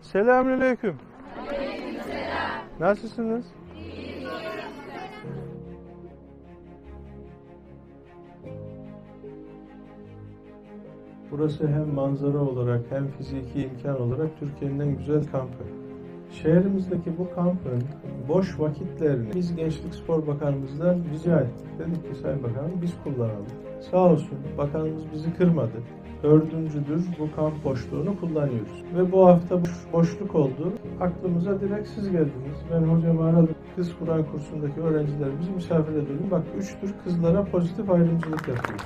Selamünaleyküm. Nasılsınız? Burası hem manzara olarak hem fiziki imkan olarak Türkiye'nin en güzel kampı. Şehrimizdeki bu kampın boş vakitlerini biz Gençlik Spor Bakanımızdan rica ettik. Dedik ki Sayın Bakanım biz kullanalım. Sağ olsun bakanımız bizi kırmadı. Dördüncüdür bu kamp boşluğunu kullanıyoruz. Ve bu hafta boş- boşluk oldu. Aklımıza direkt siz geldiniz. Ben hocamı aradım. Kız Kur'an kursundaki öğrencilerimizi misafir edelim. Bak üçtür kızlara pozitif ayrımcılık yapıyoruz.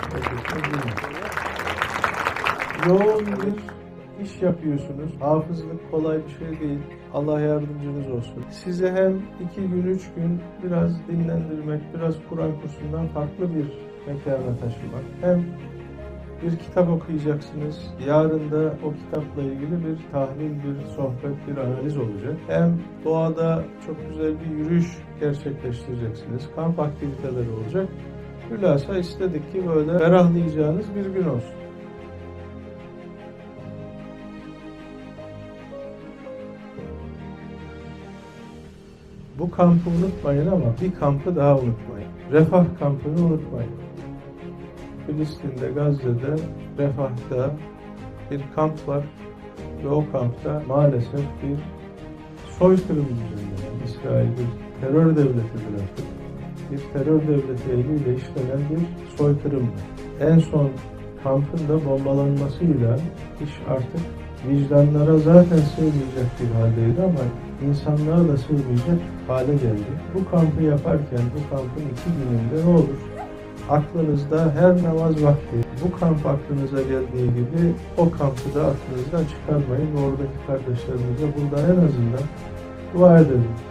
Yoğun bir iş yapıyorsunuz. Hafızlık kolay bir şey değil. Allah yardımcınız olsun. Size hem iki gün, üç gün biraz dinlendirmek, biraz Kur'an kursundan farklı bir mekana taşımak. Hem bir kitap okuyacaksınız. Yarın da o kitapla ilgili bir tahlil, bir sohbet, bir analiz olacak. Hem doğada çok güzel bir yürüyüş gerçekleştireceksiniz. Kamp aktiviteleri olacak. Hülasa istedik ki böyle ferahlayacağınız bir gün olsun. Bu kampı unutmayın ama bir kampı daha unutmayın. Refah kampını unutmayın. Filistin'de, Gazze'de, Refah'ta bir kamp var ve o kampta maalesef bir soykırım düzenlenen İsrail bir terör devletidir artık. Bir terör devleti eliyle işlenen bir soykırım. En son kampın da bombalanmasıyla iş artık vicdanlara zaten sığmayacak bir haldeydi ama insanlığa da sığmayacak hale geldi. Bu kampı yaparken bu kampın iki gününde ne olur? Aklınızda her namaz vakti bu kamp aklınıza geldiği gibi o kampı da aklınızdan çıkarmayın oradaki kardeşlerimize burada en azından dua edelim.